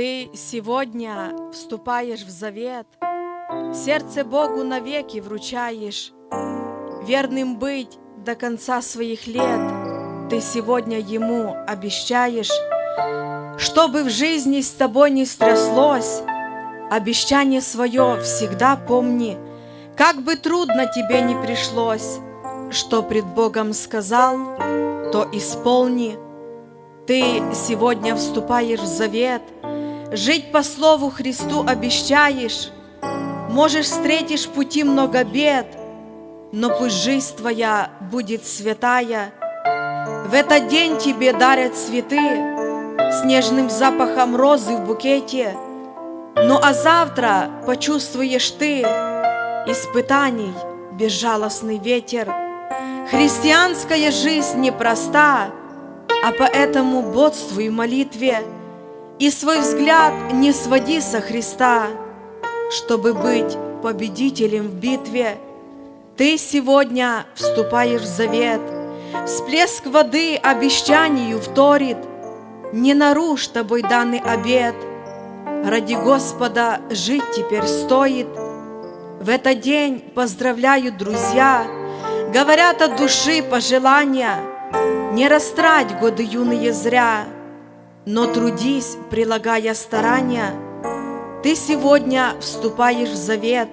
Ты сегодня вступаешь в завет, Сердце Богу навеки вручаешь, Верным быть до конца своих лет. Ты сегодня Ему обещаешь, Чтобы в жизни с тобой не стряслось, Обещание свое всегда помни, Как бы трудно тебе не пришлось, Что пред Богом сказал, то исполни. Ты сегодня вступаешь в завет, Жить по слову Христу обещаешь, Можешь встретишь пути много бед, Но пусть жизнь твоя будет святая. В этот день тебе дарят цветы С нежным запахом розы в букете, Ну а завтра почувствуешь ты Испытаний безжалостный ветер. Христианская жизнь непроста, А поэтому бодствуй в молитве И свой взгляд не своди со Христа, Чтобы быть победителем в битве. Ты сегодня вступаешь в завет, Всплеск воды обещанию вторит, Не нарушь тобой данный обет, Ради Господа жить теперь стоит. В этот день поздравляют друзья, Говорят от души пожелания, Не растрать годы юные зря, Но трудись, прилагая старания, Ты сегодня вступаешь в завет,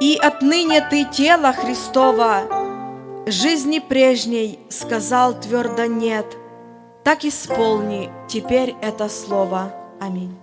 И отныне ты тело Христова, Жизни прежней сказал твердо нет, Так исполни теперь это слово. Аминь.